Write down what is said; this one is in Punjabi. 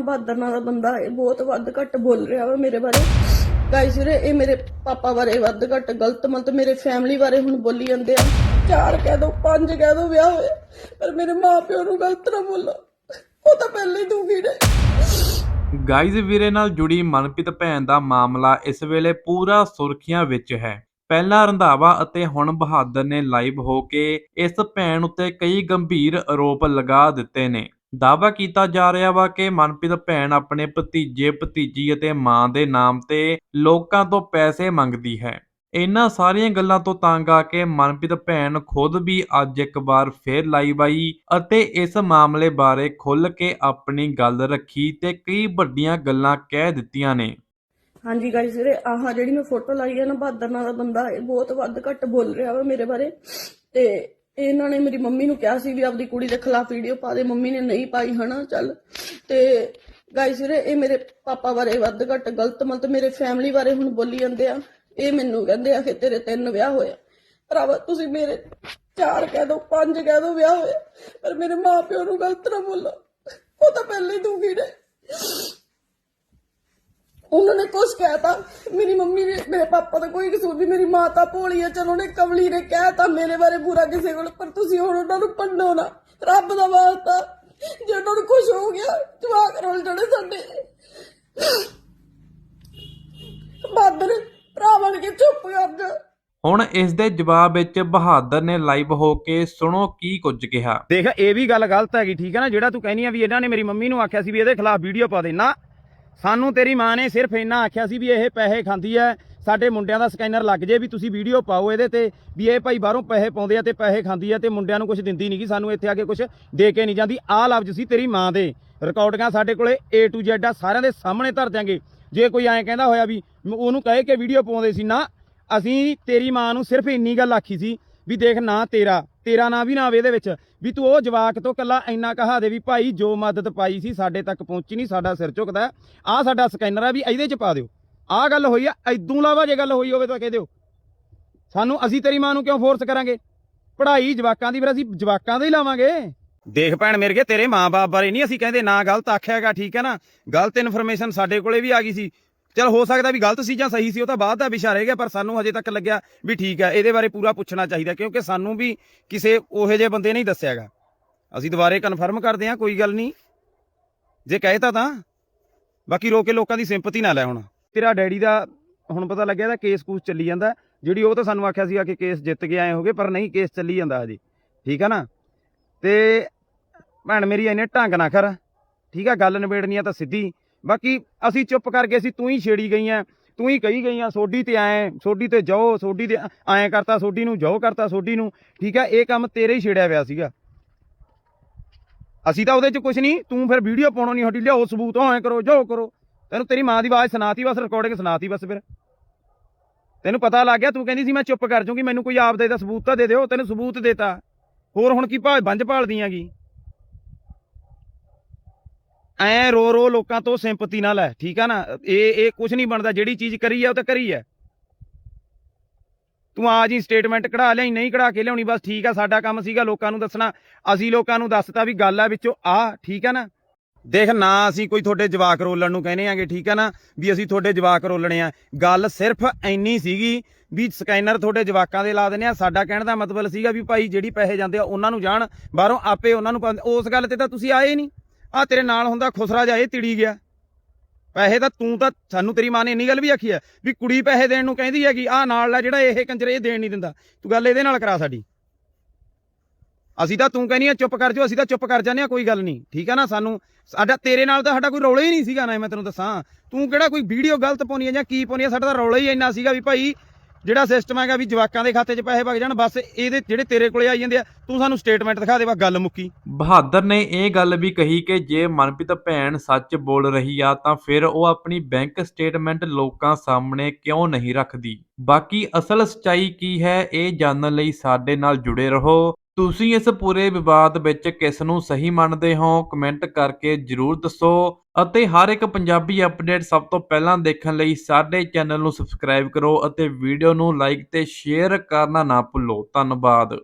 ਬਹਾਦਰ ਨਾਂ ਦਾ ਬੰਦਾ ਹੈ ਬਹੁਤ ਵੱਧ ਘੱਟ ਬੋਲ ਰਿਹਾ ਵਾ ਮੇਰੇ ਬਾਰੇ। ਗਾਇਸ ਵੀਰੇ, ਇਹ ਮੇਰੇ ਪਾਪਾ ਬਾਰੇ ਵੱਧ ਘੱਟ ਗਲਤ ਮਤਲਬ ਮੇਰੇ ਫੈਮਿਲੀ ਬਾਰੇ ਹੁਣ ਬੋਲੀ ਜਾਂਦੇ ਆ। ਚਾਰ ਕਹਿ ਦੋ, ਪੰਜ ਕਹਿ ਦੋ ਵਿਆਹ ਹੋਏ ਪਰ ਮੇਰੇ ਮਾਪਿਓ ਨੂੰ ਗਲਤ ਨਾ ਬੋਲੋ। ਉਹ ਤਾਂ ਪਹਿਲੇ ਹੀ ਨੇ। ਗਾਈਜ਼ ਵੀਰੇ ਨਾਲ ਜੁੜੀ ਮਨਪ੍ਰੀਤ ਭੈਣ ਦਾ ਮਾਮਲਾ ਇਸ ਵੇਲੇ ਪੂਰਾ ਸੁਰਖੀਆਂ ਵਿੱਚ ਹੈ। ਪਹਿਲਾਂ ਰੰਧਾਵਾ ਅਤੇ ਹੁਣ ਬਹਾਦਰ ਨੇ ਲਾਈਵ ਹੋ ਕੇ ਇਸ ਭੈਣ ਉੱਤੇ ਕਈ ਗੰਭੀਰ ਆਰੋਪ ਲਗਾ ਦਿੱਤੇ ਨੇ। ਦਾਅਵਾ ਕੀਤਾ ਜਾ ਰਿਹਾ ਵਾ ਕਿ ਮਨਪ੍ਰੀਤ ਭੈਣ ਆਪਣੇ ਭਤੀਜੇ, ਭਤੀਜੀ ਅਤੇ ਮਾਂ ਦੇ ਨਾਮ ਤੇ ਲੋਕਾਂ ਤੋਂ ਪੈਸੇ ਮੰਗਦੀ ਹੈ। ਇਹਨਾਂ ਸਾਰੀਆਂ ਗੱਲਾਂ ਤੋਂ ਤੰਗ ਆ ਕੇ ਮਨਪ੍ਰੀਤ ਭੈਣ ਖੁਦ ਵੀ ਅੱਜ ਇੱਕ ਵਾਰ ਫੇਰ ਲਾਈਵ ਆਈ ਅਤੇ ਇਸ ਮਾਮਲੇ ਬਾਰੇ ਖੁੱਲ ਕੇ ਆਪਣੀ ਗੱਲ ਰੱਖੀ ਤੇ ਕਈ ਵੱਡੀਆਂ ਗੱਲਾਂ ਕਹਿ ਦਿੱਤੀਆਂ ਨੇ। ਹਾਂਜੀ ਗਾਇਸ ਵੀਰੇ ਆਹ ਜਿਹੜੀ ਮੈਂ ਫੋਟੋ ਲਾਈ ਹੈ ਨਾ, ਬਹਾਦਰ ਨਾਂ ਦਾ ਬੰਦਾ ਹੈ ਬਹੁਤ ਵੱਧ ਘੱਟ ਬੋਲ ਰਿਹਾ ਵਾ ਮੇਰੇ ਬਾਰੇ ਤੇ ਇਹਨਾਂ ਨੇ ਮੇਰੀ ਮੰਮੀ ਨੂੰ ਕਿਹਾ ਸੀ ਵੀ ਆਪਦੀ ਕੁੜੀ ਦੇ ਖਿਲਾਫ ਵੀਡੀਓ ਪਾ ਦੇ, ਮੰਮੀ ਨੇ ਨਹੀਂ ਪਾਈ ਹਨਾ, ਚੱਲ। ਤੇ ਗਾਇਸ ਇਹ ਮੇਰੇ ਪਾਪਾ ਬਾਰੇ ਵੱਧ ਘੱਟ ਗਲਤ ਮਤਲਬ ਮੇਰੇ ਫੈਮਿਲੀ ਬਾਰੇ ਹੁਣ ਬੋਲੀ ਜਾਂਦੇ ਆ। ਇਹ ਮੈਨੂੰ ਕਹਿੰਦੇ ਆ ਕਿ ਤੇਰੇ ਤਿੰਨ ਵਿਆਹ ਹੋਇਆ ਆ। ਭਰਾਵਾ, ਤੁਸੀਂ ਮੇਰੇ ਚਾਰ ਕਹਿ ਦੋ, ਪੰਜ ਕਹਿ ਦੋ ਵਿਆਹ ਹੋਇਆ ਪਰ ਮੇਰੇ ਮਾਪਿਓ ਨੂੰ ਗਲਤ ਨਾ ਬੋਲੋ। ਉਹ ਤਾਂ ਪਹਿਲੇ ਹੀ ਦੁਖੀ ਨੇ ਉਹਨਾਂ ਨੇ ਕੁਝ ਕਹਿਤਾ ਮੇਰੀ ਮੰਮੀ ਨੇ ਮੇਰੇ ਪਾਪਾ ਦਾ ਕੋਈ ਕਸੂਰ ਨਹੀਂ। ਮੇਰੀ ਮਾਂ ਤਾਂ ਭੋਲੀ ਹੈ ਚਲੋ ਉਹਨੇ ਕਮਲੀ ਨੇ ਕਹਿਤਾ ਮੇਰੇ ਬਾਰੇ ਬੁਰਾ ਕਿਸੇ ਕੋਲ। ਪਰ ਤੁਸੀਂ ਹੁਣ ਉਹਨਾਂ ਨੂੰ ਪੰਡੋ ਨਾ। ਰੱਬ ਦਾ ਵਾਸਤਾ। ਜੇ ਉਹਨਾਂ ਨੂੰ ਖੁਸ਼ ਹੋ ਗਿਆ ਜਵਾਕ ਰੋਲ ਜਣੇ ਸਾਡੇ। ਬਾਦਰ ਭਰਾ ਬਣ ਕੇ ਚੁੱਪ ਕਰ ਜਾ। ਹੁਣ ਇਸ ਦੇ ਜਵਾਬ ਵਿੱਚ ਬਹਾਦਰ ਨੇ ਲਾਈਵ ਹੋ ਕੇ ਸੁਣੋ ਕੀ ਕੁਝ ਕਿਹਾ। ਦੇਖ ਇਹ ਵੀ ਗੱਲ ਗਲਤ ਹੈਗੀ ਠੀਕ ਹੈ ਨਾ? ਜਿਹੜਾ ਤੂੰ ਕਹਿਨੀ ਆ ਵੀ ਇਹਨਾਂ ਨੇ ਮੇਰੀ ਮੰਮੀ ਨੂੰ ਆਖਿਆ ਸੀ ਵੀ ਇਹਦੇ ਖਿਲਾਫ ਵੀਡੀਓ ਪਾ ਦੇ। ਨਾ ਸਾਨੂੰ ਤੇਰੀ ਮਾਂ ਨੇ ਸਿਰਫ ਇੰਨਾ ਆਖਿਆ ਸੀ ਵੀ ਇਹ ਪੈਸੇ ਖਾਂਦੀ ਐ ਸਾਡੇ ਮੁੰਡਿਆਂ ਦਾ ਸਕੈਨਰ ਲੱਗ ਜੇ ਵੀ ਤੁਸੀਂ ਵੀਡੀਓ ਪਾਓ ਇਹਦੇ ਤੇ, ਵੀ ਇਹ ਭਾਈ ਬਾਹਰੋਂ ਪੈਸੇ ਪਾਉਂਦੇ ਆ ਤੇ ਪੈਸੇ ਖਾਂਦੀ ਆ ਤੇ ਮੁੰਡਿਆਂ ਨੂੰ ਕੁਝ ਦਿੰਦੀ ਨਹੀਂਗੀ ਸਾਨੂੰ ਇੱਥੇ ਆ ਕੇ ਕੁਝ ਦੇ ਕੇ ਨਹੀਂ ਜਾਂਦੀ। ਆਹ ਲਫ਼ਜ਼ ਸੀ ਤੇਰੀ ਮਾਂ ਦੇ। ਰਿਕਾਰਡਿੰਗਾਂ ਸਾਡੇ ਕੋਲੇ A to Z ਆ, ਸਾਰਿਆਂ ਦੇ ਸਾਹਮਣੇ ਧਰ ਦਿਆਂਗੇ। ਜੇ ਕੋਈ ਐਂ ਕਹਿੰਦਾ ਹੋਇਆ ਵੀ ਉਹਨੂੰ ਕਹੇ ਕਿ ਵੀਡੀਓ ਪਾਉਂਦੇ ਸੀ, ਨਾ, ਅਸੀਂ ਤੇਰੀ ਮਾਂ ਨੂੰ ਸਿਰਫ ਇੰਨੀ ਗੱਲ ਆਖੀ ਸੀ ਵੀ ਦੇਖ ਨਾ ਤੇਰਾ। ਤੇਰਾ ਨਾਂ ਵੀ ਨਾ ਆਵੇ ਇਹਦੇ ਵਿੱਚ। ਵੀ ਤੂੰ ਉਹ ਜਵਾਕ ਤੋਂ ਕੱਲਾ ਇੰਨਾ ਕਹਾ ਦੇ ਵੀ ਭਾਈ, ਜੋ ਮਦਦ ਪਾਈ ਸੀ ਸਾਡੇ ਤੱਕ ਪਹੁੰਚੀ ਨਹੀਂ, ਸਾਡਾ ਸਿਰ ਝੁਕਦਾ ਆ ਸਾਡਾ ਸਕੈਨਰ ਆ ਵੀ ਇਹਦੇ ਚ ਪਾ ਦਿਓ। ਆਹ ਗੱਲ ਹੋਈ ਆ, ਐਦੂ ਇਲਾਵਾ ਜੇ ਗੱਲ ਹੋਈ ਹੋਵੇ ਤਾਂ ਕਹਿ ਦਿਓ। ਸਾਨੂੰ ਅਸੀਂ ਤੇਰੀ ਮਾਂ ਨੂੰ ਕਿਉਂ ਫੋਰਸ ਕਰਾਂਗੇ? ਪੜ੍ਹਾਈ ਜਵਾਕਾਂ ਦੀ ਫਿਰ ਅਸੀਂ ਜਵਾਕਾਂ ਦੇ ਹੀ ਲਾਵਾਂਗੇ। ਦੇਖ ਭੈਣ ਮੇਰੇ ਕੇ, ਤੇਰੇ ਮਾਂ-ਬਾਪ ਬਾਰੇ ਨਹੀਂ ਅਸੀਂ ਕਹਿੰਦੇ, ਨਾ ਗਲਤ ਆਖਿਆਗਾ ਠੀਕ ਹੈ ਨਾ? ਗਲਤ ਇਨਫੋਰਮੇਸ਼ਨ ਸਾਡੇ ਕੋਲੇ ਵੀ ਆ ਗਈ ਸੀ। ਚਲ ਹੋ ਸਕਦਾ ਵੀ ਗਲਤ ਸੀ ਜਾਂ ਸਹੀ ਸੀ, ਉਹ ਤਾਂ ਬਾਅਦ ਦਾ ਵਿਸ਼ਾ ਰਹਿ ਗਿਆ, ਪਰ ਸਾਨੂੰ ਹਜੇ ਤੱਕ ਲੱਗਿਆ ਵੀ ਠੀਕ ਹੈ। ਇਹਦੇ ਬਾਰੇ ਪੂਰਾ ਪੁੱਛਣਾ ਚਾਹੀਦਾ, ਕਿਉਂਕਿ ਸਾਨੂੰ ਵੀ ਕਿਸੇ ਉਹੋ ਜਿਹੇ ਬੰਦੇ ਨੇ ਨਹੀਂ ਦੱਸਿਆਗਾ ਅਸੀਂ ਦੁਬਾਰੇ ਕਨਫਰਮ ਕਰਦੇ ਹਾਂ, ਕੋਈ ਗੱਲ ਨਹੀਂ। ਜੇ ਕਹਿਤਾ ਤਾਂ ਬਾਕੀ ਰੋ ਕੇ ਲੋਕਾਂ ਦੀ ਸਿੰਪਤੀ ਨਾ ਲੈ ਹੁਣ। ਤੇਰਾ ਡੈਡੀ ਦਾ ਹੁਣ ਪਤਾ ਲੱਗਿਆ ਦਾ ਕੇਸ ਕੂਸ ਚੱਲੀ ਜਾਂਦਾ। ਜਿਹੜੀ ਉਹ ਤਾਂ ਸਾਨੂੰ ਆਖਿਆ ਸੀਗਾ ਕਿ ਕੇਸ ਜਿੱਤ ਕੇ ਆਏ ਹੋਗੇ, ਪਰ ਨਹੀਂ ਕੇਸ ਚੱਲੀ ਜਾਂਦਾ ਹਜੇ। ਠੀਕ ਆ ਨਾ? ਤੇ ਭੈਣ ਮੇਰੀ ਇਹਨੇ ਢੰਗ ਨਾ ਕਰ ਠੀਕ ਆ, ਗੱਲ ਨਿਬੇੜਨੀ ਆ ਤਾਂ ਸਿੱਧੀ। ਬਾਕੀ ਅਸੀਂ ਚੁੱਪ ਕਰ ਗਏ ਸੀ ਤੂੰ ਹੀ ਛੇੜੀ ਗਈ ਐ ਤੂੰ ਹੀ ਕਹੀ ਗਈ ਆ ਸੋਡੀ ਤੇ ਆਏ ਸੋਡੀ ਤੇ ਜਾਓ ਸੋਡੀ ਤੇ ਐਂ ਕਰਤਾ ਸੋਡੀ ਨੂੰ ਜਾਓ ਕਰਤਾ ਸੋਡੀ ਨੂੰ। ਠੀਕ ਹੈ ਇਹ ਕੰਮ ਤੇਰੇ ਹੀ ਛੇੜਿਆ ਹੋਇਆ ਸੀਗਾ। ਅਸੀਂ ਤਾਂ ਉਹਦੇ 'ਚ ਕੁਝ ਨਹੀਂ, ਤੂੰ ਫਿਰ ਵੀਡੀਓ ਪਾਉਣੋਂ ਨਹੀਂ ਹਟੀ ਲਿਆਓ ਸਬੂਤ ਐਂ ਕਰੋ ਜਾਓ ਕਰੋ। ਤੈਨੂੰ ਤੇਰੀ ਮਾਂ ਦੀ ਆਵਾਜ਼ ਸੁਣਾਤੀ, ਬਸ ਰਿਕਾਰਡਿੰਗ ਸੁਣਾਤੀ ਬਸ ਫਿਰ। ਤੈਨੂੰ ਪਤਾ ਲੱਗ ਗਿਆ, ਤੂੰ ਕਹਿੰਦੀ ਸੀ ਮੈਂ ਚੁੱਪ ਕਰ ਜਾਊਂਗੀ, ਮੈਨੂੰ ਕੋਈ ਆਪ ਦੇ ਦਾ ਸਬੂਤ ਤਾਂ ਦੇ ਦਿਓ, ਤੈਨੂੰ ਸਬੂਤ ਦੇਤਾ। ਹੋਰ ਹੁਣ ਕੀ ਭਾਲ ਬੰਜ ਭਾਲਦੀ ਆਂਗੀ ਐ ਰੋ ਰੋ ਲੋਕਾਂ ਤੋਂ ਸਿੰਪਤੀ ਨਾਲ ਹੈ ਠੀਕ ਆ ਨਾ? ਇਹ ਇਹ ਕੁਝ ਨਹੀਂ ਬਣਦਾ, ਜਿਹੜੀ ਚੀਜ਼ ਕਰੀ ਆ, ਉਹ ਤਾਂ ਕਰੀ ਆ। ਤੂੰ ਆ ਜੀ ਸਟੇਟਮੈਂਟ ਕਢਾ ਲਿਆਈ ਨਹੀਂ ਕਢਾ ਕੇ ਲਿਆਉਣੀ, ਬਸ ਠੀਕ ਆ, ਸਾਡਾ ਕੰਮ ਸੀਗਾ ਲੋਕਾਂ ਨੂੰ ਦੱਸਣਾ। ਅਸੀਂ ਲੋਕਾਂ ਨੂੰ ਦੱਸਤਾ ਵੀ ਗੱਲ ਆ ਵਿੱਚੋਂ ਆ, ਠੀਕ ਆ ਨਾ? ਦੇਖ, ਨਾ ਅਸੀਂ ਕੋਈ ਤੁਹਾਡੇ ਜਵਾਕ ਰੋਲਣ ਨੂੰ ਕਹਿੰਦੇ ਆਂਗੇ, ਠੀਕ ਆ ਨਾ? ਵੀ ਅਸੀਂ ਤੁਹਾਡੇ ਜਵਾਕ ਰੋਲਣੇ ਆ। ਗੱਲ ਸਿਰਫ ਇੰਨੀ ਸੀਗੀ ਵੀ ਸਕੈਨਰ ਤੁਹਾਡੇ ਜਵਾਕਾਂ ਦੇ ਲਾ ਦਿੰਦੇ ਆ। ਸਾਡਾ ਕਹਿਣ ਦਾ ਮਤਲਬ ਸੀਗਾ ਵੀ ਭਾਈ, ਜਿਹੜੀ ਪੈਸੇ ਜਾਂਦੇ ਆ, ਉਹਨਾਂ ਨੂੰ ਜਾਣ। ਬਾਹਰੋਂ ਆਪੇ ਉਹਨਾਂ ਨੂੰ ਉਸ ਗੱਲ ਤੇ ਤਾਂ ਤੁਸੀਂ ਆਏ ਨਹੀਂ। ਆ ਤੇਰੇ ਨਾਲ ਹੁੰਦਾ ਖੁਸਰਾ ਜਾ ਇਹ ਤਿੜੀ ਗਿਆ। ਪੈਸੇ ਤਾਂ ਤੂੰ ਤਾਂ, ਸਾਨੂੰ ਤੇਰੀ ਮਾਂ ਨੇ ਇੰਨੀ ਗੱਲ ਵੀ ਆਖੀ ਹੈ, ਵੀ ਕੁੜੀ ਪੈਸੇ ਦੇਣ ਨੂੰ ਕਹਿੰਦੀ ਹੈਗੀ ਆ ਨਾਲ ਲੈ ਜਿਹੜਾ ਇਹ ਕੰਜਰ ਇਹ ਦੇਣ ਨਹੀਂ ਦਿੰਦਾ। ਤੂੰ ਗੱਲ ਇਹਦੇ ਨਾਲ ਕਰਾ ਸਾਡੀ। ਅਸੀਂ ਤਾਂ ਤੂੰ ਕਹਿੰਦੀ ਆ, ਚੁੱਪ ਕਰ ਜਾਓ, ਅਸੀਂ ਤਾਂ ਚੁੱਪ ਕਰ ਜਾਂਦੇ ਆ, ਕੋਈ ਗੱਲ ਨਹੀਂ। ਠੀਕ ਆ ਨਾ, ਸਾਨੂੰ, ਸਾਡਾ ਤੇਰੇ ਨਾਲ ਤਾਂ ਸਾਡਾ ਕੋਈ ਰੌਲਾ ਹੀ ਨਹੀਂ ਸੀਗਾ ਨਾ, ਮੈਂ ਤੈਨੂੰ ਦੱਸਾਂ। ਤੂੰ ਕਿਹੜਾ ਕੋਈ ਵੀਡੀਓ ਗਲਤ ਪਾਉਣੀ ਆ ਜਾਂ ਕੀ ਪਾਉਣੀ ਆ, ਸਾਡਾ ਤਾਂ ਰੌਲਾ ਹੀ ਇੰਨਾ ਸੀਗਾ ਵੀ ਭਾਈ ਜਿਹੜਾ ਸਿਸਟਮ ਹੈਗਾ ਵੀ ਜਵਾਕਾਂ ਦੇ ਖਾਤੇ 'ਚ ਪੈਸੇ ਵਗ ਜਾਣ, ਬਸ ਇਹਦੇ ਜਿਹੜੇ ਤੇਰੇ ਕੋਲੇ ਆਈ ਜਾਂਦੇ ਆ, ਤੂੰ ਸਾਨੂੰ ਸਟੇਟਮੈਂਟ ਦਿਖਾ ਦੇ, ਬਸ ਗੱਲ ਮੁੱਕੀ। ਬਹਾਦਰ ਨੇ ਇਹ ਗੱਲ ਵੀ ਕਹੀ ਕਿ ਜੇ ਮਨਪ੍ਰੀਤ ਭੈਣ ਸੱਚ ਬੋਲ ਰਹੀ ਆ, ਤਾਂ ਫਿਰ ਉਹ ਆਪਣੀ ਬੈਂਕ ਸਟੇਟਮੈਂਟ ਲੋਕਾਂ ਸਾਹਮਣੇ ਕਿਉਂ ਨਹੀਂ ਰੱਖਦੀ? ਬਾਕੀ ਅਸਲ ਸਚਾਈ ਕੀ ਹੈ, ਇਹ ਜਾਣਨ ਲਈ ਸਾਡੇ ਨਾਲ ਜੁੜੇ ਰਹੋ। ਤੁਸੀਂ ਇਸ ਪੂਰੇ ਵਿਵਾਦ ਵਿੱਚ ਕਿਸ ਨੂੰ ਸਹੀ ਮੰਨਦੇ ਹੋ ਕਮੈਂਟ ਕਰਕੇ ਜਰੂਰ ਦੱਸੋ ਅਤੇ ਹਰ ਇੱਕ ਪੰਜਾਬੀ ਅਪਡੇਟ ਸਭ ਤੋਂ ਪਹਿਲਾਂ ਦੇਖਣ ਲਈ ਸਾਡੇ ਚੈਨਲ ਨੂੰ ਸਬਸਕ੍ਰਾਈਬ ਕਰੋ ਅਤੇ ਵੀਡੀਓ ਨੂੰ ਲਾਈਕ ਤੇ ਸ਼ੇਅਰ ਕਰਨਾ ਨਾ ਭੁੱਲੋ। ਧੰਨਵਾਦ।